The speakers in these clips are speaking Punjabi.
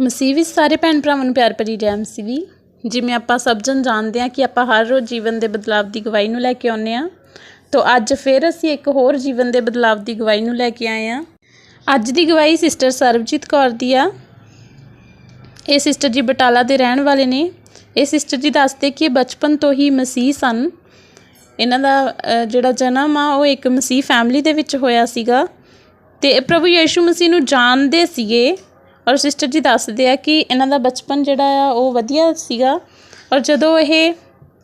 ਮਸੀਹ ਵਿੱਚ ਸਾਰੇ ਭੈਣ ਭਰਾਵਾਂ ਨੂੰ ਪਿਆਰ ਭਰੀ ਰਹਿਮ ਮਸੀਹ ਵੀ। ਜਿਵੇਂ ਆਪਾਂ ਸਭ ਜਣ ਜਾਣਦੇ ਹਾਂ ਕਿ ਆਪਾਂ ਹਰ ਰੋਜ਼ ਜੀਵਨ ਦੇ ਬਦਲਾਵ ਦੀ ਗਵਾਹੀ ਨੂੰ ਲੈ ਕੇ ਆਉਂਦੇ ਹਾਂ। ਤੋਂ ਅੱਜ ਫਿਰ ਅਸੀਂ ਇੱਕ ਹੋਰ ਜੀਵਨ ਦੇ ਬਦਲਾਵ ਦੀ ਗਵਾਹੀ ਨੂੰ ਲੈ ਕੇ ਆਏ ਹਾਂ। ਅੱਜ ਦੀ ਗਵਾਹੀ ਸਿਸਟਰ ਸਰਬਜੀਤ ਕੌਰ ਦੀ ਆ। ਇਹ ਸਿਸਟਰ ਜੀ ਬਟਾਲਾ ਦੇ ਰਹਿਣ ਵਾਲੇ ਨੇ। ਇਹ ਸਿਸਟਰ ਜੀ ਦੱਸਦੇ ਕਿ ਇਹ ਬਚਪਨ ਤੋਂ ਹੀ ਮਸੀਹ ਸਨ। ਇਹਨਾਂ ਦਾ ਜਿਹੜਾ ਜਨਮ ਆ, ਉਹ ਇੱਕ ਮਸੀਹ ਫੈਮਿਲੀ ਦੇ ਵਿੱਚ ਹੋਇਆ ਸੀਗਾ। ਤੇ ਪ੍ਰਭੂ ਯੀਸ਼ੂ ਮਸੀਹ ਨੂੰ ਜਾਣਦੇ ਸੀਗੇ। ਔਰ ਸਿਸਟਰ ਜੀ ਦੱਸਦੇ ਆ ਕਿ ਇਹਨਾਂ ਦਾ ਬਚਪਨ ਜਿਹੜਾ ਆ, ਉਹ ਵਧੀਆ ਸੀਗਾ। ਔਰ ਜਦੋਂ ਇਹ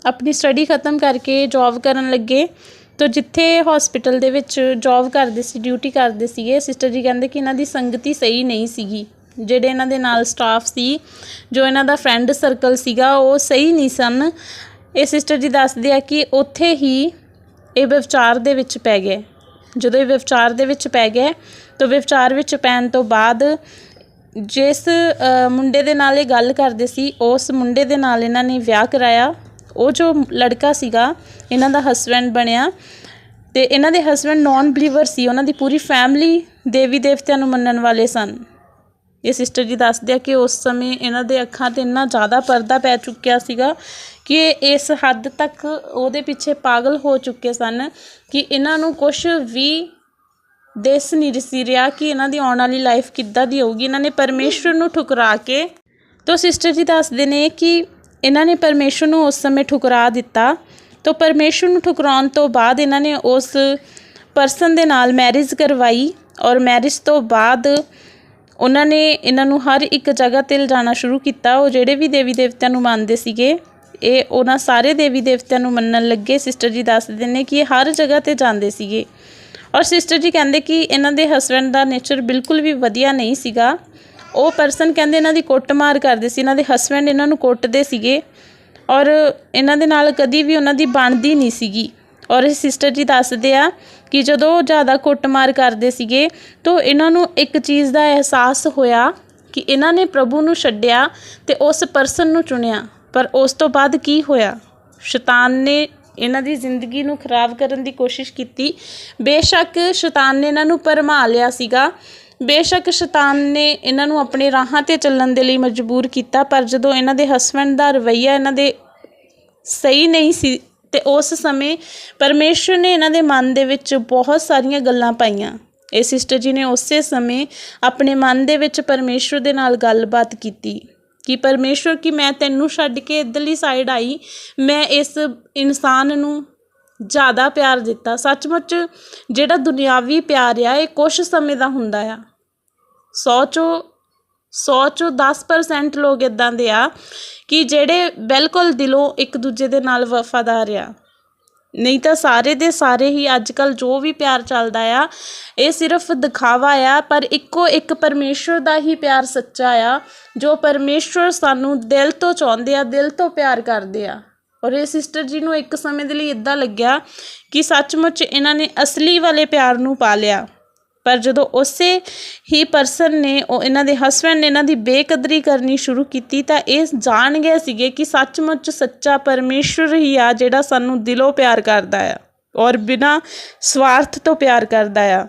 ਆਪਣੀ ਸਟੱਡੀ ਖਤਮ ਕਰਕੇ ਜੌਬ ਕਰਨ ਲੱਗੇ, ਤਾਂ ਜਿੱਥੇ ਹਸਪੀਟਲ ਦੇ ਵਿੱਚ ਜੌਬ ਕਰਦੇ ਸੀ ਡਿਊਟੀ ਕਰਦੇ ਸੀਗੇ ਸਿਸਟਰ ਜੀ ਕਹਿੰਦੇ ਕਿ ਇਹਨਾਂ ਦੀ ਸੰਗਤੀ ਸਹੀ ਨਹੀਂ ਸੀਗੀ। ਜਿਹੜੇ ਇਹਨਾਂ ਦੇ ਨਾਲ ਸਟਾਫ ਸੀ, ਜੋ ਇਹਨਾਂ ਦਾ ਫਰੈਂਡ ਸਰਕਲ ਸੀਗਾ, ਉਹ ਸਹੀ ਨਹੀਂ ਸਨ। ਇਹ ਸਿਸਟਰ ਜੀ ਦੱਸਦੇ ਆ ਕਿ ਉੱਥੇ ਹੀ ਇਹ ਵਿਵਚਾਰ ਦੇ ਵਿੱਚ ਪੈ ਗਏ। ਜਦੋਂ ਇਹ ਵਿਵਚਾਰ ਦੇ ਵਿੱਚ ਪੈ ਗਏ, ਤਾਂ ਵਿਵਚਾਰ ਵਿੱਚ ਪੈਣ ਤੋਂ ਬਾਅਦ ਜਿਸ ਮੁੰਡੇ ਦੇ ਨਾਲ ਇਹ ਗੱਲ ਕਰਦੇ ਸੀ, ਉਸ ਮੁੰਡੇ ਦੇ ਨਾਲ ਇਹਨਾਂ ਨੇ ਵਿਆਹ ਕਰਾਇਆ। ਉਹ ਜੋ ਲੜਕਾ ਸੀਗਾ, ਇਹਨਾਂ ਦਾ ਹਸਬੈਂਡ ਬਣਿਆ। ਤੇ ਇਹਨਾਂ ਦੇ ਹਸਬੈਂਡ ਨਾਨ ਬਲੀਵਰ ਸੀ। ਉਹਨਾਂ ਦੀ ਪੂਰੀ ਫੈਮਿਲੀ ਦੇਵੀ ਦੇਵਤਿਆਂ ਨੂੰ ਮੰਨਣ ਵਾਲੇ ਸਨ। ਇਹ ਸਿਸਟਰ ਜੀ ਦੱਸਦੇ ਆ ਕਿ ਉਸ ਸਮੇਂ ਇਹਨਾਂ ਦੇ ਅੱਖਾਂ ਤੇ ਇੰਨਾ ਜ਼ਿਆਦਾ ਪਰਦਾ ਪੈ ਚੁੱਕਿਆ ਸੀਗਾ ਕਿ ਇਸ ਹੱਦ ਤੱਕ ਉਹਦੇ ਪਿੱਛੇ ਪਾਗਲ ਹੋ ਚੁੱਕੇ ਸਨ ਕਿ ਇਹਨਾਂ ਨੂੰ ਕੁਝ ਵੀ ਦਿਸ ਨਹੀਂ ਸੀ, ਰਿਹਾ ਕਿ ਇਹਨਾਂ ਦੀ ਆਉਣ ਵਾਲੀ ਲਾਈਫ ਕਿੱਦਾਂ ਦੀ ਹੋਊਗੀ। ਇਹਨਾਂ ਨੇ ਪਰਮੇਸ਼ਵਰ ਨੂੰ ਠੁਕਰਾ ਕੇ, ਤੋ ਸਿਸਟਰ ਜੀ ਦੱਸਦੇ ਨੇ ਕਿ ਇਹਨਾਂ ਨੇ ਪਰਮੇਸ਼ਵਰ ਨੂੰ ਉਸ ਸਮੇਂ ਠੁਕਰਾ ਦਿੱਤਾ। ਤੋ ਪਰਮੇਸ਼ਵਰ ਨੂੰ ਠੁਕਰਾਉਣ ਤੋਂ ਬਾਅਦ ਇਹਨਾਂ ਨੇ ਉਸ ਪਰਸਨ ਦੇ ਨਾਲ ਮੈਰਿਜ ਕਰਵਾਈ ਔਰ ਮੈਰਿਜ ਤੋਂ ਬਾਅਦ ਉਹਨਾਂ ਨੇ ਇਹਨਾਂ ਨੂੰ ਹਰ ਇੱਕ ਜਗ੍ਹਾ ਤੇ ਲਿਜਾਣਾ ਸ਼ੁਰੂ ਕੀਤਾ। ਉਹ ਜਿਹੜੇ ਵੀ ਦੇਵੀ ਦੇਵਤਿਆਂ ਨੂੰ ਮੰਨਦੇ ਸੀਗੇ, ਇਹ ਉਹਨਾਂ ਸਾਰੇ ਦੇਵੀ ਦੇਵਤਿਆਂ ਨੂੰ ਮੰਨਣ ਲੱਗੇ। ਸਿਸਟਰ ਜੀ ਦੱਸਦੇ ਨੇ ਕਿ ਇਹ ਹਰ ਜਗ੍ਹਾ ਤੇ ਜਾਂਦੇ ਸੀਗੇ। ਔਰ ਸਿਸਟਰ ਜੀ ਕਹਿੰਦੇ ਕਿ ਇਹਨਾਂ ਦੇ ਹਸਬੰਡ ਦਾ ਨੇਚਰ ਬਿਲਕੁਲ ਵੀ ਵਧੀਆ ਨਹੀਂ ਸੀਗਾ। ਉਹ ਪਰਸਨ ਕਹਿੰਦੇ ਇਹਨਾਂ ਦੀ ਕੁੱਟਮਾਰ ਕਰਦੇ ਸੀ, ਇਹਨਾਂ ਦੇ ਹਸਬੰਡ ਇਹਨਾਂ ਨੂੰ ਕੁੱਟਦੇ ਸੀਗੇ ਔਰ ਇਹਨਾਂ ਦੇ ਨਾਲ ਕਦੀ ਵੀ ਉਹਨਾਂ ਦੀ ਬਣਦੀ ਨਹੀਂ ਸੀਗੀ। ਔਰ ਸਿਸਟਰ ਜੀ ਦੱਸਦੇ ਆ ਕਿ ਜਦੋਂ ਉਹ ਜ਼ਿਆਦਾ ਕੁੱਟਮਾਰ ਕਰਦੇ ਸੀਗੇ, ਤਾਂ ਇਹਨਾਂ ਨੂੰ ਇੱਕ ਚੀਜ਼ ਦਾ ਅਹਿਸਾਸ ਹੋਇਆ ਕਿ ਇਹਨਾਂ ਨੇ ਪ੍ਰਭੂ ਨੂੰ ਛੱਡਿਆ ਤੇ ਉਸ ਪਰਸਨ ਨੂੰ ਚੁਣਿਆ। ਪਰ ਉਸ ਤੋਂ ਬਾਅਦ ਕੀ ਹੋਇਆ? ਸ਼ੈਤਾਨ ਨੇ ਇਹਨਾਂ ਦੀ ਜ਼ਿੰਦਗੀ ਨੂੰ ਖਰਾਬ ਕਰਨ ਦੀ ਕੋਸ਼ਿਸ਼ ਕੀਤੀ। ਬੇਸ਼ੱਕ ਸ਼ੈਤਾਨ ਨੇ ਇਹਨਾਂ ਨੂੰ ਭਰਮਾ ਲਿਆ ਸੀਗਾ। ਬੇਸ਼ੱਕ ਸ਼ੈਤਾਨ ਨੇ ਇਹਨਾਂ ਨੂੰ ਆਪਣੇ ਰਾਹਾਂ ਤੇ ਚੱਲਣ ਦੇ ਲਈ ਮਜਬੂਰ ਕੀਤਾ, ਪਰ ਜਦੋਂ ਇਹਨਾਂ ਦੇ ਹਸਬੰਡ ਦਾ ਰਵੱਈਆ ਇਹਨਾਂ ਦੇ ਸਹੀ ਨਹੀਂ ਸੀ, ਤੇ ਉਸ ਸਮੇਂ ਪਰਮੇਸ਼ਰ ਨੇ ਇਹਨਾਂ ਦੇ ਮਨ ਦੇ ਵਿੱਚ ਬਹੁਤ ਸਾਰੀਆਂ ਗੱਲਾਂ ਪਾਈਆਂ। ਇਹ ਸਿਸਟਰ ਜੀ ਨੇ ਉਸੇ ਸਮੇਂ ਆਪਣੇ ਮਨ ਦੇ ਵਿੱਚ ਪਰਮੇਸ਼ਰ ਦੇ ਨਾਲ ਗੱਲਬਾਤ ਕੀਤੀ। ਕਿ ਪਰਮੇਸ਼ਰ ਕਿ ਮੈਂ ਤੈਨੂੰ ਛੱਡ ਕੇ ਇੱਧਰਲੀ ਸਾਈਡ ਆਈ। ਮੈਂ ਇਸ ਇਨਸਾਨ ਨੂੰ ਜ਼ਿਆਦਾ ਪਿਆਰ ਦਿੱਤਾ। ਸੱਚਮੁੱਚ ਜਿਹੜਾ ਦੁਨਿਆਵੀ ਪਿਆਰ ਆ, ਇਹ ਕੁਝ ਸਮੇਂ ਦਾ ਹੁੰਦਾ ਆ। 100 ਚੋਂ 100 ਚੋਂ 10% ਲੋਕ ਇਦਾਂ ਦੇ ਆ ਕਿ ਜਿਹੜੇ ਬਿਲਕੁਲ ਦਿਲੋਂ ਇੱਕ ਦੂਜੇ ਦੇ ਨਾਲ ਵਫਾਦਾਰ ਆ। ਨਹੀਂ ਤਾਂ ਸਾਰੇ ਦੇ ਸਾਰੇ ਹੀ ਅੱਜ ਕੱਲ੍ਹ ਜੋ ਵੀ ਪਿਆਰ ਚੱਲਦਾ ਆ, ਇਹ ਸਿਰਫ ਦਿਖਾਵਾ ਆ, ਪਰ ਇੱਕੋ ਇੱਕ ਪਰਮੇਸ਼ਵਰ ਦਾ ਹੀ ਪਿਆਰ ਸੱਚਾ ਆ, ਜੋ ਪਰਮੇਸ਼ਵਰ ਸਾਨੂੰ ਦਿਲ ਤੋਂ ਚਾਹੁੰਦੇ ਆ, ਦਿਲ ਤੋਂ ਪਿਆਰ ਕਰਦੇ ਆ। ਔਰ ਇਹ ਸਿਸਟਰ ਜੀ ਨੂੰ ਇੱਕ ਸਮੇਂ ਦੇ ਲਈ ਇਦਾਂ ਲੱਗਿਆ ਕਿ ਸੱਚਮੁੱਚ ਇਹਨਾਂ ਨੇ ਅਸਲੀ ਵਾਲੇ ਪਿਆਰ ਨੂੰ ਪਾ ਲਿਆ। ਪਰ ਜਦੋਂ ਉਸੇ ਹੀ ਪਰਸਨ ਨੇ, ਉਹ ਇਹਨਾਂ ਦੇ ਹਸਬੰਡ ਨੇ ਇਹਨਾਂ ਦੀ ਬੇਕਦਰੀ ਕਰਨੀ ਸ਼ੁਰੂ ਕੀਤੀ ਤਾਂ ਇਹ ਜਾਣ ਗਏ ਸੀਗੇ ਕਿ ਸੱਚਮੁੱਚ ਸੱਚਾ ਪਰਮੇਸ਼ਰ ਹੀ ਆ ਜਿਹੜਾ ਸਾਨੂੰ ਦਿਲੋਂ ਪਿਆਰ ਕਰਦਾ ਆ ਔਰ ਬਿਨਾ ਸਵਾਰਥ ਤੋਂ ਪਿਆਰ ਕਰਦਾ ਆ।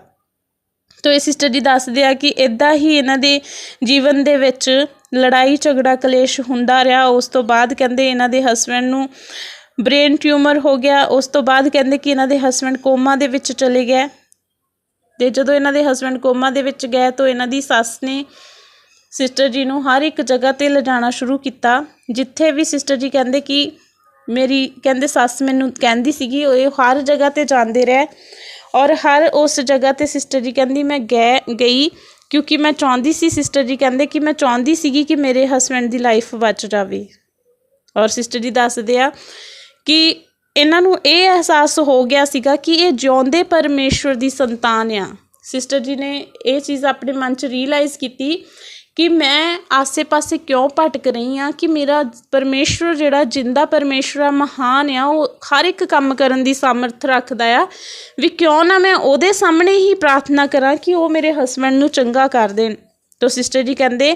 ਤੋ ਇਹ ਸਟੱਡੀ ਦੱਸਦੇ ਆ ਕਿ ਇਦਾਂ ਹੀ ਇਹਨਾਂ ਦੇ ਜੀਵਨ ਦੇ ਵਿੱਚ ਲੜਾਈ, ਝਗੜਾ, ਕਲੇਸ਼ ਹੁੰਦਾ ਰਿਹਾ। ਉਸ ਤੋਂ ਬਾਅਦ ਕਹਿੰਦੇ ਇਹਨਾਂ ਦੇ ਹਸਬੰਡ ਨੂੰ ਬ੍ਰੇਨ ਟਿਊਮਰ ਹੋ ਗਿਆ। ਉਸ ਤੋਂ ਬਾਅਦ ਕਹਿੰਦੇ ਕਿ ਇਹਨਾਂ ਦੇ ਹਸਬੰਡ ਕੋਮਾ ਦੇ ਵਿੱਚ ਚਲੇ ਗਏ। ਤੇ ਜਦੋਂ ਇਹਨਾਂ ਦੇ ਹਸਬੰਡ ਕੋਮਾ ਦੇ ਵਿੱਚ ਗਏ ਤਾਂ ਇਹਨਾਂ ਦੀ ਸੱਸ ਨੇ ਸਿਸਟਰ ਜੀ ਨੂੰ ਹਰ ਇੱਕ ਜਗ੍ਹਾ ਤੇ ਲਿਜਾਣਾ ਸ਼ੁਰੂ ਕੀਤਾ, ਜਿੱਥੇ ਵੀ ਸਿਸਟਰ ਜੀ ਕਹਿੰਦੇ ਕਿ ਮੇਰੀ, ਕਹਿੰਦੇ ਸੱਸ ਮੈਨੂੰ ਕਹਿੰਦੀ ਸੀਗੀ, ਉਹ ਹਰ ਜਗ੍ਹਾ ਤੇ ਜਾਂਦੇ ਰਹੇ ਔਰ ਹਰ ਉਸ ਜਗ੍ਹਾ ਤੇ ਸਿਸਟਰ ਜੀ ਕਹਿੰਦੀ, ਮੈਂ ਗਏ, ਗਈ ਕਿਉਂਕਿ ਮੈਂ ਚਾਹੁੰਦੀ ਸੀ ਸਿਸਟਰ ਜੀ ਕਹਿੰਦੇ ਕਿ ਮੈਂ ਚਾਹੁੰਦੀ ਸੀਗੀ ਕਿ ਮੇਰੇ ਹਸਬੰਡ ਦੀ ਲਾਈਫ ਬਚ ਜਾਵੇ। ਔਰ ਸਿਸਟਰ ਜੀ ਦੱਸਦੇ ਆ ਕਿ ਇਹਨਾਂ ਨੂੰ ਇਹ ਅਹਿਸਾਸ ਹੋ ਗਿਆ ਸੀਗਾ ਕਿ ਇਹ ਜਿਉਂਦੇ ਪਰਮੇਸ਼ਵਰ ਦੀ ਸੰਤਾਨ ਆ। ਸਿਸਟਰ ਜੀ ਨੇ ਇਹ ਚੀਜ਼ ਆਪਣੇ ਮਨ 'ਚ ਰੀਅਲਾਈਜ਼ ਕੀਤੀ ਕਿ ਮੈਂ ਆਸੇ-ਪਾਸੇ ਕਿਉਂ ਭਟਕ ਰਹੀ ਆ ਕਿ ਮੇਰਾ ਪਰਮੇਸ਼ਵਰ ਜਿਹੜਾ ਜਿੰਦਾ ਪਰਮੇਸ਼ਵਰ ਆ, ਮਹਾਨ ਆ, ਉਹ ਹਰ ਇੱਕ ਕੰਮ ਕਰਨ ਦੀ ਸਮਰਥ ਰੱਖਦਾ ਆ ਵੀ ਕਿਉਂ ਨਾ ਮੈਂ ਉਹਦੇ ਸਾਹਮਣੇ ਹੀ ਪ੍ਰਾਰਥਨਾ ਕਰਾਂ ਕਿ ਉਹ ਮੇਰੇ ਹਸਬੰਡ ਨੂੰ ਚੰਗਾ ਕਰ ਦੇਣ। ਤੋ ਸਿਸਟਰ ਜੀ ਕਹਿੰਦੇ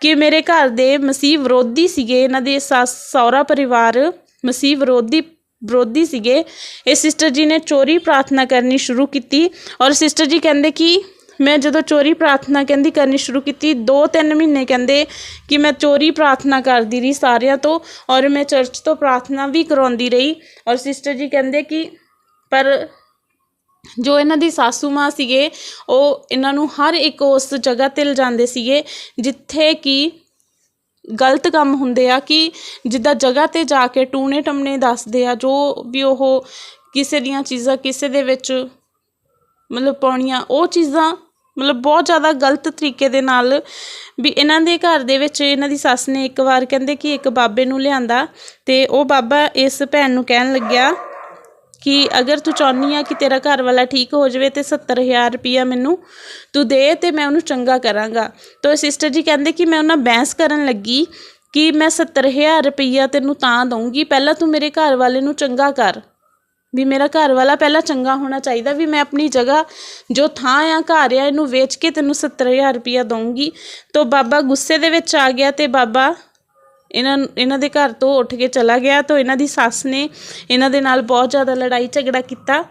ਕਿ ਮੇਰੇ ਘਰ ਦੇ ਮਸੀਹ ਵਿਰੋਧੀ ਸੀਗੇ। ਇਹਨਾਂ ਦੇ ਸੱਸ ਸਹੁਰਾ ਪਰਿਵਾਰ ਮਸੀਹ ਵਿਰੋਧੀ ਵਿਰੋਧੀ ਸੀਗੇ। ਇਹ ਸਿਸਟਰ ਜੀ ਨੇ ਚੋਰੀ ਪ੍ਰਾਰਥਨਾ ਕਰਨੀ ਸ਼ੁਰੂ ਕੀਤੀ ਔਰ ਸਿਸਟਰ ਜੀ ਕਹਿੰਦੇ ਕਿ ਮੈਂ ਜਦੋਂ ਚੋਰੀ ਪ੍ਰਾਰਥਨਾ ਕਹਿੰਦੀ ਕਰਨੀ ਸ਼ੁਰੂ ਕੀਤੀ 2-3 ਮਹੀਨੇ ਕਹਿੰਦੇ ਕਿ ਮੈਂ ਚੋਰੀ ਪ੍ਰਾਰਥਨਾ ਕਰਦੀ ਰਹੀ ਸਾਰਿਆਂ ਤੋਂ ਔਰ ਮੈਂ ਚਰਚ ਤੋਂ ਪ੍ਰਾਰਥਨਾ ਵੀ ਕਰਾਉਂਦੀ ਰਹੀ ਔਰ ਸਿਸਟਰ ਜੀ ਕਹਿੰਦੇ ਕਿ ਪਰ ਜੋ ਇਹਨਾਂ ਦੀ ਸਾਸੂ ਮਾਂ ਸੀਗੇ, ਉਹ ਇਹਨਾਂ ਨੂੰ ਹਰ ਇੱਕ ਉਸ ਜਗ੍ਹਾ ਤੇ ਲਿਜਾਂਦੇ ਸੀਗੇ ਜਿੱਥੇ ਕਿ ਗਲਤ ਕੰਮ ਹੁੰਦੇ ਆ ਕਿ ਜਿੱਦਾਂ ਜਗ੍ਹਾ ਤੇ ਜਾ ਕੇ ਟੂਣੇ ਟਮਣੇ ਦੱਸਦੇ ਆ, ਜੋ ਵੀ ਉਹ ਕਿਸੇ ਦੀਆਂ ਚੀਜ਼ਾਂ ਕਿਸੇ ਦੇ ਵਿੱਚ ਮਤਲਬ ਪਾਉਣੀਆਂ, ਉਹ ਚੀਜ਼ਾਂ ਮਤਲਬ ਬਹੁਤ ਜ਼ਿਆਦਾ ਗਲਤ ਤਰੀਕੇ ਦੇ ਨਾਲ ਵੀ ਇਹਨਾਂ ਦੇ ਘਰ ਦੇ ਵਿੱਚ ਇਹਨਾਂ ਦੀ ਸੱਸ ਨੇ ਇੱਕ ਵਾਰ ਕਹਿੰਦੇ ਕਿ ਇੱਕ ਬਾਬੇ ਨੂੰ ਲਿਆਂਦਾ ਤੇ ਉਹ ਬਾਬਾ ਇਸ ਭੈਣ ਨੂੰ ਕਹਿਣ ਲੱਗਿਆ ਕਿ ਅਗਰ ਤੂੰ ਚਾਹੁੰਦੀ ਆ ਕਿ ਤੇਰਾ ਘਰ ਵਾਲਾ ਠੀਕ ਹੋ ਜਾਵੇ ਤੇ 70000 ਰੁਪਈਆ ਮੈਨੂੰ ਤੂੰ ਦੇ ਤੇ ਮੈਂ ਉਹਨੂੰ ਚੰਗਾ ਕਰਾਂਗਾ। ਤਾਂ ਸਿਸਟਰ ਜੀ ਕਹਿੰਦੇ ਕਿ ਮੈਂ ਉਹਨਾਂ ਬਹਿਸ ਕਰਨ ਲੱਗੀ ਕਿ ਮੈਂ 70000 ਰੁਪਈਆ ਤੈਨੂੰ ਤਾਂ ਦਊਂਗੀ, ਪਹਿਲਾਂ ਤੂੰ ਮੇਰੇ ਘਰ ਵਾਲੇ ਨੂੰ ਚੰਗਾ ਕਰ। ਵੀ ਮੇਰਾ ਘਰ ਵਾਲਾ ਪਹਿਲਾਂ ਚੰਗਾ ਹੋਣਾ ਚਾਹੀਦਾ, ਵੀ ਮੈਂ ਆਪਣੀ ਜਗ੍ਹਾ ਜੋ ਥਾਂ ਆ, ਘਰ ਆ, ਇਹਨੂੰ ਵੇਚ ਕੇ ਤੈਨੂੰ 70000 ਰੁਪਈਆ ਦਊਂਗੀ। ਤਾਂ ਬਾਬਾ ਗੁੱਸੇ ਦੇ ਵਿੱਚ ਆ ਗਿਆ ਤੇ ਬਾਬਾ ਇਹਨਾਂ ਇਹਨਾਂ ਦੇ ਘਰ ਤੋਂ ਉੱਠ ਕੇ ਚਲਾ ਗਿਆ ਤਾਂ ਇਹਨਾਂ ਦੀ ਸੱਸ ਨੇ ਇਹਨਾਂ ਦੇ ਨਾਲ ਬਹੁਤ ਜ਼ਿਆਦਾ ਲੜਾਈ ਝਗੜਾ ਕੀਤਾ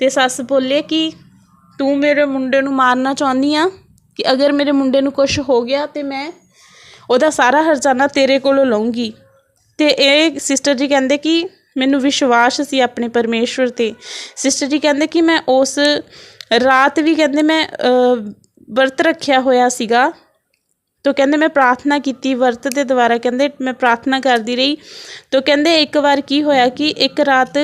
ਤੇ ਸੱਸ ਬੋਲੇ ਕਿ ਤੂੰ ਮੇਰੇ ਮੁੰਡੇ ਨੂੰ ਮਾਰਨਾ ਚਾਹੁੰਦੀ ਆ, ਕਿ ਅਗਰ ਮੇਰੇ ਮੁੰਡੇ ਨੂੰ ਕੁਝ ਹੋ ਗਿਆ ਤੇ ਮੈਂ ਉਹਦਾ ਸਾਰਾ ਹਰਜਾਨਾ ਤੇਰੇ ਕੋਲੋਂ ਲਵਾਂਗੀ ਤੇ ਇਹ ਸਿਸਟਰ ਜੀ ਕਹਿੰਦੇ ਕਿ ਮੈਨੂੰ ਵਿਸ਼ਵਾਸ ਸੀ ਆਪਣੇ ਪਰਮੇਸ਼ਵਰ ਤੇ। ਸਿਸਟਰ ਜੀ ਕਹਿੰਦੇ ਕਿ ਮੈਂ ਉਸ ਰਾਤ ਵੀ ਕਹਿੰਦੇ ਮੈਂ ਵਰਤ ਰੱਖਿਆ ਹੋਇਆ ਸੀਗਾ। ਤੋ ਕਹਿੰਦੇ ਮੈਂ ਪ੍ਰਾਰਥਨਾ ਕੀਤੀ, ਵਰਤ ਦੇ ਦੁਆਰਾ ਕਹਿੰਦੇ ਮੈਂ ਪ੍ਰਾਰਥਨਾ ਕਰਦੀ ਰਹੀ। ਤੋ ਕਹਿੰਦੇ ਇੱਕ ਵਾਰ ਕੀ ਹੋਇਆ ਕਿ ਇੱਕ ਰਾਤ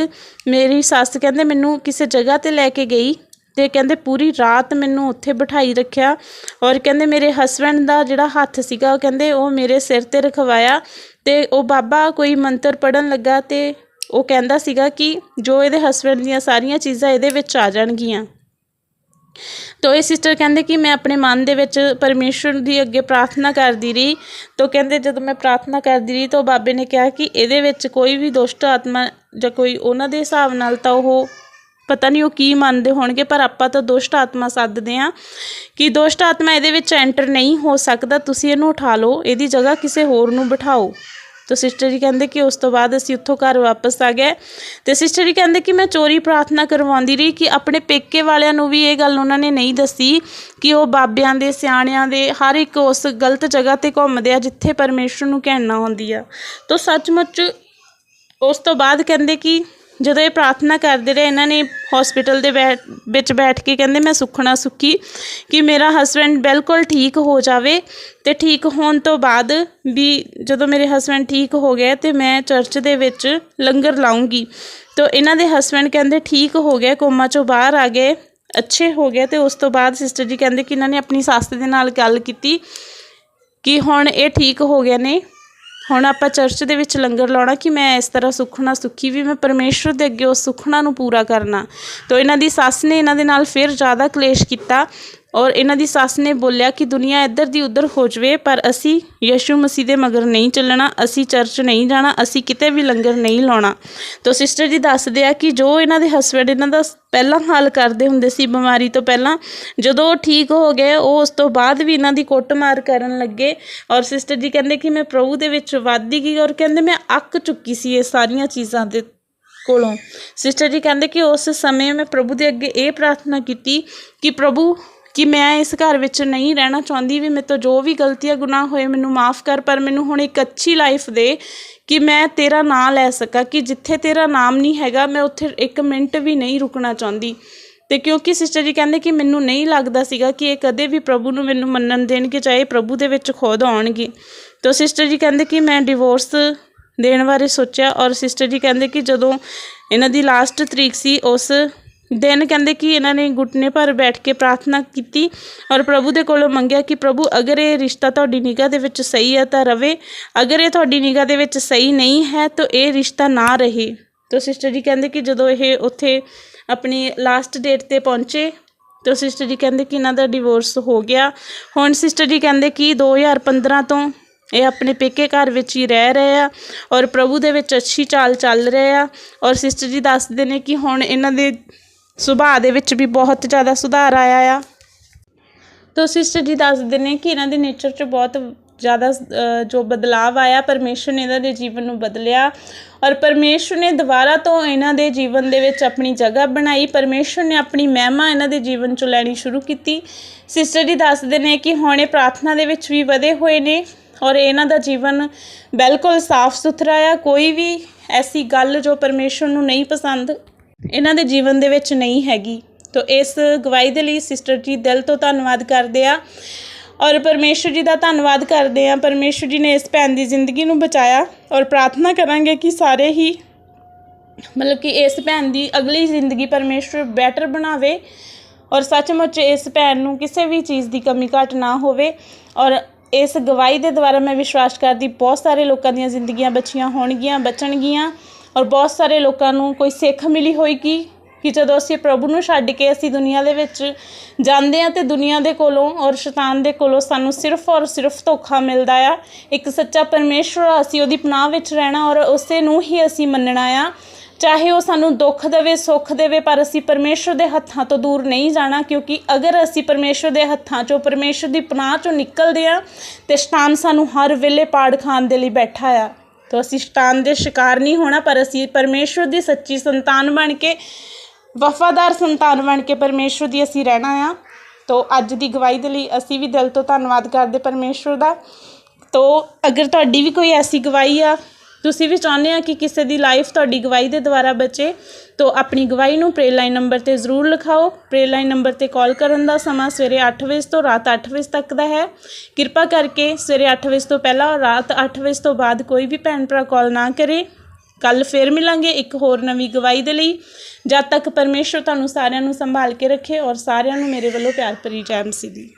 ਮੇਰੀ ਸੱਸ ਕਹਿੰਦੇ ਮੈਨੂੰ ਕਿਸੇ ਜਗ੍ਹਾ ਤੇ ਲੈ ਕੇ ਗਈ ਤੇ ਕਹਿੰਦੇ ਪੂਰੀ ਰਾਤ ਮੈਨੂੰ ਉੱਥੇ ਬਿਠਾਈ ਰੱਖਿਆ ਔਰ ਕਹਿੰਦੇ ਮੇਰੇ ਹਸਬੰਡ ਦਾ ਜਿਹੜਾ ਹੱਥ ਸੀਗਾ ਉਹ ਕਹਿੰਦੇ ਉਹ ਮੇਰੇ ਸਿਰ ਤੇ ਰਖਵਾਇਆ ਤੇ ਉਹ ਬਾਬਾ ਕੋਈ ਮੰਤਰ ਪੜਨ ਲੱਗਾ ਤੇ ਉਹ ਕਹਿੰਦਾ ਸੀਗਾ ਕਿ ਜੋ ਇਹਦੇ ਹਸਬੰਡ ਦੀਆਂ ਸਾਰੀਆਂ ਚੀਜ਼ਾਂ ਇਹਦੇ ਵਿੱਚ ਆ ਜਾਣਗੀਆਂ। ਤੋ ਇਹ ਸਿਸਟਰ ਕਹਿੰਦੇ ਕਿ ਮੈਂ ਆਪਣੇ ਮਨ ਦੇ ਵਿੱਚ ਪਰਮੇਸ਼ਵਰ ਦੀ ਅੱਗੇ ਪ੍ਰਾਰਥਨਾ ਕਰਦੀ ਰਹੀ। ਤੋ ਕਹਿੰਦੇ ਜਦੋਂ ਮੈਂ ਪ੍ਰਾਰਥਨਾ ਕਰਦੀ ਰਹੀ ਤਾਂ ਬਾਬੇ ਨੇ ਕਿਹਾ ਕਿ ਇਹਦੇ ਵਿੱਚ ਕੋਈ ਵੀ ਦੁਸ਼ਟ ਆਤਮਾ ਜਾਂ ਕੋਈ ਉਹਨਾਂ ਦੇ ਹਿਸਾਬ ਨਾਲ ਤਾਂ ਉਹ ਪਤਾ ਨਹੀਂ ਉਹ ਕੀ ਮੰਨਦੇ ਹੋਣਗੇ, ਪਰ ਆਪਾਂ ਤਾਂ ਦੁਸ਼ਟ ਆਤਮਾ ਸੱਦਦੇ ਆ ਕਿ ਦੁਸ਼ਟ ਆਤਮਾ ਇਹਦੇ ਵਿੱਚ ਐਂਟਰ ਨਹੀਂ ਹੋ ਸਕਦਾ। ਤੁਸੀਂ ਇਹਨੂੰ ਉਠਾ ਲਓ, ਇਹਦੀ ਜਗ੍ਹਾ ਕਿਸੇ ਹੋਰ ਨੂੰ ਬਿਠਾਓ। ਤੋ ਸਿਸਟਰ ਜੀ ਕਹਿੰਦੇ ਕਿ ਉਸ ਤੋਂ ਬਾਅਦ ਅਸੀਂ ਉੱਥੋਂ ਘਰ ਵਾਪਸ ਆ ਗਏ। ਤੇ ਸਿਸਟਰ ਜੀ ਕਹਿੰਦੇ ਕਿ ਮੈਂ ਚੋਰੀ ਪ੍ਰਾਰਥਨਾ ਕਰਵਾਉਂਦੀ ਰਹੀ ਕਿ ਆਪਣੇ ਪੇਕੇ ਵਾਲਿਆਂ ਨੂੰ ਵੀ ਇਹ ਗੱਲ ਉਹਨਾਂ ਨੇ ਨਹੀਂ ਦੱਸੀ ਕਿ ਉਹ ਬਾਬਿਆਂ ਦੇ, ਸਿਆਣਿਆਂ ਦੇ, ਹਰ ਇੱਕ ਉਸ ਗਲਤ ਜਗ੍ਹਾ ਤੇ ਘੁੰਮਦੇ ਆ ਜਿੱਥੇ ਪਰਮੇਸ਼ਰ ਨੂੰ ਕਹਿਣਾ ਹੁੰਦੀ ਆ। ਤਾਂ ਸੱਚਮੁੱਚ ਉਸ ਤੋਂ ਬਾਅਦ ਕਹਿੰਦੇ ਕਿ ਜਦੋਂ ਇਹ ਪ੍ਰਾਰਥਨਾ ਕਰਦੇ ਰਹੇ, ਇਹਨਾਂ ਨੇ ਹਸਪੀਟਲ ਦੇ ਬੈ- ਵਿੱਚ ਬੈਠ ਕੇ ਕਹਿੰਦੇ, ਮੈਂ ਸੁੱਖਣਾ ਸੁੱਖੀ, ਕਿ ਮੇਰਾ ਹਸਬੈਂਡ ਬਿਲਕੁਲ ਠੀਕ ਹੋ ਜਾਵੇ ਤੇ ਠੀਕ ਹੋਣ ਤੋਂ ਬਾਅਦ ਵੀ ਜਦੋਂ ਮੇਰੇ ਹਸਬੈਂਡ ਠੀਕ ਹੋ ਗਏ ਤੇ ਮੈਂ ਚਰਚ ਦੇ ਵਿੱਚ ਲੰਗਰ ਲਾਉਂਗੀ ਤੋ ਇਹਨਾਂ ਦੇ ਹਸਬੈਂਡ ਕਹਿੰਦੇ, ਠੀਕ ਹੋ ਗਏ ਕੋਮਾ ਚੋਂ ਬਾਹਰ ਆ ਗਏ, ਅੱਛੇ ਹੋ ਗਏ। ਤੇ ਉਸ ਤੋਂ ਬਾਅਦ ਸਿਸਟਰ ਜੀ ਕਹਿੰਦੇ ਕਿ ਇਹਨਾਂ ਨੇ ਆਪਣੀ ਸੱਸ ਦੇ ਨਾਲ ਗੱਲ ਕੀਤੀ ਕਿ ਹੁਣ ਇਹ ਠੀਕ ਹੋ ਗਏ ਨੇ ਹੁਣ ਆਪਾਂ ਚਰਚ ਦੇ ਵਿੱਚ ਲੰਗਰ ਲਾਉਣਾ ਕਿ ਮੈਂ ਇਸ ਤਰ੍ਹਾਂ ਸੁਖਣਾ ਸੁਖੀ ਵੀ ਮੈਂ ਪਰਮੇਸ਼ਵਰ ਦੇ ਅੱਗੇ ਉਸ ਸੁਖਣਾ ਨੂੰ ਪੂਰਾ ਕਰਨਾ। ਤੋ ਇਹਨਾਂ ਦੀ ਸੱਸ ਨੇ ਇਹਨਾਂ ਦੇ ਨਾਲ ਫਿਰ ਜ਼ਿਆਦਾ ਕਲੇਸ਼ ਕੀਤਾ ਔਰ ਇਹਨਾਂ ਦੀ ਸੱਸ ਨੇ ਬੋਲਿਆ ਕਿ ਦੁਨੀਆ ਇੱਧਰ ਦੀ ਉੱਧਰ ਹੋ ਜਵੇ, ਪਰ ਅਸੀਂ ਯਿਸੂ ਮਸੀਹ ਦੇ ਮਗਰ ਨਹੀਂ ਚੱਲਣਾ, ਅਸੀਂ ਚਰਚ ਨਹੀਂ ਜਾਣਾ, ਅਸੀਂ ਕਿਤੇ ਵੀ ਲੰਗਰ ਨਹੀਂ ਲਾਉਣਾ। ਤਾਂ ਸਿਸਟਰ ਜੀ ਦੱਸਦੇ ਆ ਕਿ ਜੋ ਇਹਨਾਂ ਦੇ ਹਸਬੰਡ ਇਹਨਾਂ ਦਾ ਪਹਿਲਾਂ ਹਾਲ ਕਰਦੇ ਹੁੰਦੇ ਸੀ ਬਿਮਾਰੀ ਤੋਂ ਪਹਿਲਾਂ, ਜਦੋਂ ਉਹ ਠੀਕ ਹੋ ਗਏ, ਉਹ ਉਸ ਤੋਂ ਬਾਅਦ ਵੀ ਇਹਨਾਂ ਦੀ ਕੁੱਟਮਾਰ ਕਰਨ ਲੱਗੇ। ਔਰ ਸਿਸਟਰ ਜੀ ਕਹਿੰਦੇ ਕਿ ਮੈਂ ਪ੍ਰਭੂ ਦੇ ਵਿੱਚ ਵੱਧਦੀ ਗਈ ਔਰ ਕਹਿੰਦੇ ਮੈਂ ਅੱਕ ਚੁੱਕੀ ਸੀ ਇਹ ਸਾਰੀਆਂ ਚੀਜ਼ਾਂ ਦੇ ਕੋਲੋਂ। ਸਿਸਟਰ ਜੀ ਕਹਿੰਦੇ ਕਿ ਉਸ ਸਮੇਂ ਮੈਂ ਪ੍ਰਭੂ ਦੇ ਅੱਗੇ ਇਹ ਪ੍ਰਾਰਥਨਾ ਕੀਤੀ ਕਿ ਪ੍ਰਭੂ ਕਿ ਮੈਂ ਇਸ ਘਰ ਵਿੱਚ ਨਹੀਂ ਰਹਿਣਾ ਚਾਹੁੰਦੀ ਵੀ ਮੇਰੇ ਤੋਂ ਜੋ ਵੀ ਗਲਤੀਆਂ ਗੁਨਾਹ ਹੋਏ ਮੈਨੂੰ ਮਾਫ ਕਰ, ਪਰ ਮੈਨੂੰ ਹੁਣ ਇੱਕ ਅੱਛੀ ਲਾਈਫ ਦੇ ਕਿ ਮੈਂ ਤੇਰਾ ਨਾਂ ਲੈ ਸਕਾਂ ਕਿ ਜਿੱਥੇ ਤੇਰਾ ਨਾਮ ਨਹੀਂ ਹੈਗਾ, ਮੈਂ ਉੱਥੇ ਇੱਕ ਮਿੰਟ ਵੀ ਨਹੀਂ ਰੁਕਣਾ ਚਾਹੁੰਦੀ। ਤੇ ਕਿਉਂਕਿ ਸਿਸਟਰ ਜੀ ਕਹਿੰਦੇ ਕਿ ਮੈਨੂੰ ਨਹੀਂ ਲੱਗਦਾ ਸੀਗਾ ਕਿ ਇਹ ਕਦੇ ਵੀ ਪ੍ਰਭੂ ਨੂੰ ਮੈਨੂੰ ਮੰਨਣ ਦੇਣਗੇ, ਚਾਹੇ ਪ੍ਰਭੂ ਦੇ ਵਿੱਚ ਖੁਦ ਆਉਣਗੇ। ਤਾਂ ਸਿਸਟਰ ਜੀ ਕਹਿੰਦੇ ਕਿ ਮੈਂ ਡਿਵੋਰਸ ਦੇਣ ਬਾਰੇ ਸੋਚਿਆ ਔਰ ਸਿਸਟਰ ਜੀ ਕਹਿੰਦੇ ਕਿ ਜਦੋਂ ਇਹਨਾਂ ਦੀ ਲਾਸਟ ਤਰੀਕ ਸੀ, ਉਸ ਦੈਨ ਕਹਿੰਦੇ ਕਿ ਇਹਨਾਂ ਨੇ ਘੁਟਨੇ ਪਰ ਬੈਠ ਕੇ ਪ੍ਰਾਰਥਨਾ ਕੀਤੀ ਔਰ ਪ੍ਰਭੂ ਦੇ ਕੋਲੋਂ ਮੰਗਿਆ ਕਿ ਪ੍ਰਭੂ, ਅਗਰ ਇਹ ਰਿਸ਼ਤਾ ਤੁਹਾਡੀ ਨਿਗਾਹ ਦੇ ਵਿੱਚ ਸਹੀ ਹੈ ਤਾਂ ਰਵੇ, ਅਗਰ ਇਹ ਤੁਹਾਡੀ ਨਿਗਾਹ ਦੇ ਵਿੱਚ ਸਹੀ ਨਹੀਂ ਹੈ ਤਾਂ ਇਹ ਰਿਸ਼ਤਾ ਨਾ ਰਹੇ। ਤਾਂ ਸਿਸਟਰ ਜੀ ਕਹਿੰਦੇ ਕਿ ਜਦੋਂ ਇਹ ਉੱਥੇ ਆਪਣੀ ਲਾਸਟ ਡੇਟ ਤੇ ਪਹੁੰਚੇ, ਤਾਂ ਸਿਸਟਰ ਜੀ ਕਹਿੰਦੇ ਕਿ ਇਹਨਾਂ ਦਾ ਡਿਵੋਰਸ ਹੋ ਗਿਆ। ਹੁਣ ਸਿਸਟਰ ਜੀ ਕਹਿੰਦੇ ਕਿ 2015 ਤੋਂ ਇਹ ਆਪਣੇ ਪੇਕੇ ਘਰ ਵਿੱਚ ਹੀ ਰਹਿ ਰਹੇ ਆ ਔਰ ਪ੍ਰਭੂ ਦੇ ਵਿੱਚ ਅੱਛੀ ਚਾਲ ਚੱਲ ਰਹੇ ਆ ਔਰ ਸਿਸਟਰ ਜੀ ਦੱਸਦੇ ਨੇ ਕਿ ਹੁਣ ਇਹਨਾਂ ਦੇ ਸੁਭਾਅ ਦੇ ਵਿੱਚ ਵੀ ਬਹੁਤ ਜ਼ਿਆਦਾ ਸੁਧਾਰ ਆਇਆ ਆ। ਤਾਂ ਸਿਸਟਰ ਜੀ ਦੱਸਦੇ ਨੇ ਕਿ ਇਹਨਾਂ ਦੇ ਨੇਚਰ 'ਚ ਬਹੁਤ ਜ਼ਿਆਦਾ ਜੋ ਬਦਲਾਵ ਆਇਆ ਪਰਮੇਸ਼ਵਰ ਨੇ ਇਹਨਾਂ ਦੇ ਜੀਵਨ ਨੂੰ ਬਦਲਿਆ ਔਰ ਪਰਮੇਸ਼ਵਰ ਨੇ ਦੁਬਾਰਾ ਤੋਂ ਇਹਨਾਂ ਦੇ ਜੀਵਨ ਦੇ ਵਿੱਚ ਆਪਣੀ ਜਗ੍ਹਾ ਬਣਾਈ। ਪਰਮੇਸ਼ਵਰ ਨੇ ਆਪਣੀ ਮਹਿਮਾ ਇਹਨਾਂ ਦੇ ਜੀਵਨ 'ਚੋਂ ਲੈਣੀ ਸ਼ੁਰੂ ਕੀਤੀ। ਸਿਸਟਰ ਜੀ ਦੱਸਦੇ ਨੇ ਕਿ ਹੁਣ ਇਹ ਪ੍ਰਾਰਥਨਾ ਦੇ ਵਿੱਚ ਵੀ ਵਧੇ ਹੋਏ ਨੇ ਔਰ ਇਹਨਾਂ ਦਾ ਜੀਵਨ ਬਿਲਕੁਲ ਸਾਫ਼ ਸੁਥਰਾ ਆ। ਕੋਈ ਵੀ ਐਸੀ ਗੱਲ ਜੋ ਪਰਮੇਸ਼ਵਰ ਨੂੰ ਨਹੀਂ ਪਸੰਦ ਇਹਨਾਂ ਦੇ ਜੀਵਨ ਦੇ ਵਿੱਚ ਨਹੀਂ ਹੈਗੀ। ਤੋ ਇਸ ਗਵਾਹੀ ਦੇ ਲਈ ਸਿਸਟਰ ਜੀ ਦਿਲ ਤੋਂ ਧੰਨਵਾਦ ਕਰਦੇ ਆ। ਔਰ ਪਰਮੇਸ਼ਵਰ ਜੀ ਦਾ ਧੰਨਵਾਦ ਕਰਦੇ ਆ। ਪਰਮੇਸ਼ਵਰ ਜੀ ਨੇ ਇਸ ਭੈਣ ਦੀ ਜ਼ਿੰਦਗੀ ਨੂੰ ਬਚਾਇਆ। ਔਰ ਪ੍ਰਾਰਥਨਾ ਕਰਾਂਗੇ ਕਿ ਸਾਰੇ ਹੀ ਮਤਲਬ ਕਿ ਇਸ ਭੈਣ ਦੀ ਅਗਲੀ ਜ਼ਿੰਦਗੀ ਪਰਮੇਸ਼ਵਰ ਬੈਟਰ ਬਣਾਵੇ। ਔਰ ਸੱਚਮੁੱਚ ਇਸ ਭੈਣ ਨੂੰ ਕਿਸੇ ਵੀ ਚੀਜ਼ ਦੀ ਕਮੀ ਘੱਟ ਨਾ ਹੋਵੇ। ਔਰ ਇਸ ਗਵਾਹੀ ਦੇ ਦੁਆਰਾ ਮੈਂ ਵਿਸ਼ਵਾਸ ਕਰਦੀ ਬਹੁਤ ਸਾਰੇ ਲੋਕਾਂ ਦੀਆਂ ਜ਼ਿੰਦਗੀਆਂ ਬਚੀਆਂ ਹੋਣਗੀਆਂ, ਬਚਣਗੀਆਂ। ਔਰ ਬਹੁਤ ਸਾਰੇ ਲੋਕਾਂ ਨੂੰ ਕੋਈ ਸਿੱਖ ਮਿਲੀ ਹੋਏਗੀ ਕਿ ਜਦੋਂ ਅਸੀਂ ਪ੍ਰਭੂ ਨੂੰ ਛੱਡ ਕੇ ਅਸੀਂ ਦੁਨੀਆ ਦੇ ਵਿੱਚ ਜਾਂਦੇ ਆ ਤੇ ਦੁਨੀਆ ਦੇ ਕੋਲੋਂ ਔਰ ਸ਼ੈਤਾਨ ਦੇ ਕੋਲੋਂ ਸਾਨੂੰ ਸਿਰਫ ਔਰ ਸਿਰਫ ਧੋਖਾ ਮਿਲਦਾ ਆ। ਇੱਕ ਸੱਚਾ ਪਰਮੇਸ਼ਵਰ ਆ, ਅਸੀਂ ਉਹਦੀ ਪਨਾਹ ਵਿੱਚ ਰਹਿਣਾ ਔਰ ਉਸੇ ਨੂੰ ਹੀ ਅਸੀਂ ਮੰਨਣਾ ਆ। ਚਾਹੇ ਉਹ ਸਾਨੂੰ ਦੁੱਖ ਦੇਵੇ ਸੁੱਖ ਦੇਵੇ ਪਰ ਅਸੀਂ ਪਰਮੇਸ਼ਵਰ ਦੇ ਹੱਥਾਂ ਤੋਂ ਦੂਰ ਨਹੀਂ ਜਾਣਾ ਕਿਉਂਕਿ ਅਗਰ ਅਸੀਂ ਪਰਮੇਸ਼ਵਰ ਦੇ ਹੱਥਾਂ 'ਚੋਂ ਪਰਮੇਸ਼ਵਰ ਦੀ ਪਨਾਹ 'ਚੋਂ ਨਿਕਲਦੇ ਆ ਤੇ ਸ਼ੈਤਾਨ ਸਾਨੂੰ ਹਰ ਵੇਲੇ ਪਾੜ ਖਾਣ ਦੇ ਲਈ ਬੈਠਾ ਆ। ਤਾਂ ਅਸੀਂ ਸ਼ੈਤਾਨ ਦੇ ਸ਼ਿਕਾਰ ਨਹੀਂ ਹੋਣਾ, ਪਰ ਅਸੀਂ ਪਰਮੇਸ਼ਵਰ ਦੀ ਸੱਚੀ ਸੰਤਾਨ ਬਣ ਕੇ, ਵਫਾਦਾਰ ਸੰਤਾਨ ਬਣ ਕੇ ਪਰਮੇਸ਼ਵਰ ਦੀ ਅਸੀਂ ਰਹਿਣਾ ਆ। ਤੋ ਅੱਜ ਦੀ ਗਵਾਹੀ ਦੇ ਲਈ ਅਸੀਂ ਵੀ ਦਿਲ ਤੋਂ ਧੰਨਵਾਦ ਕਰਦੇ ਪਰਮੇਸ਼ਵਰ ਦਾ। ਤੋ ਅਗਰ ਤੁਹਾਡੀ ਵੀ ਕੋਈ ਐਸੀ ਗਵਾਹੀ ਆ ਤੁਸੀਂ ਵੀ ਚਾਹੁੰਦੇ ਆ ਕਿ ਕਿਸੇ ਦੀ ਲਾਈਫ ਤੁਹਾਡੀ ਗਵਾਹੀ ਦੇ ਦੁਆਰਾ ਬਚੇ, ਤੋ ਆਪਣੀ ਗਵਾਹੀ ਨੂੰ ਪ੍ਰੇ ਲਾਈਨ ਨੰਬਰ ਤੇ ਜ਼ਰੂਰ ਲਿਖਾਓ। ਪ੍ਰੇ ਲਾਈਨ ਨੰਬਰ ਤੇ ਕਾਲ ਕਰਨ ਦਾ ਸਮਾਂ ਸਵੇਰੇ 8 ਵਜੇ ਤੋਂ ਰਾਤ 8 ਵਜੇ ਤੱਕ ਦਾ ਹੈ। ਕਿਰਪਾ ਕਰਕੇ ਸਵੇਰੇ 8 ਵਜੇ ਤੋਂ ਪਹਿਲਾਂ ਔਰ ਰਾਤ 8 ਵਜੇ ਤੋਂ ਬਾਅਦ ਕੋਈ ਵੀ ਭੈਣ ਭਰਾ ਕਾਲ ਨਾ ਕਰੇ। ਕੱਲ ਫੇਰ ਮਿਲਾਂਗੇ ਇੱਕ ਹੋਰ ਨਵੀਂ ਗਵਾਹੀ ਦੇ ਲਈ। ਜਦ ਤੱਕ ਪਰਮੇਸ਼ਰ ਤੁਹਾਨੂੰ ਸਾਰਿਆਂ ਨੂੰ ਸੰਭਾਲ ਕੇ ਰੱਖੇ ਔਰ ਸਾਰਿਆਂ ਨੂੰ ਮੇਰੇ ਵੱਲੋਂ ਪਿਆਰ ਭਰੀ ਜੈ ਮਸੀਹ ਦੀ।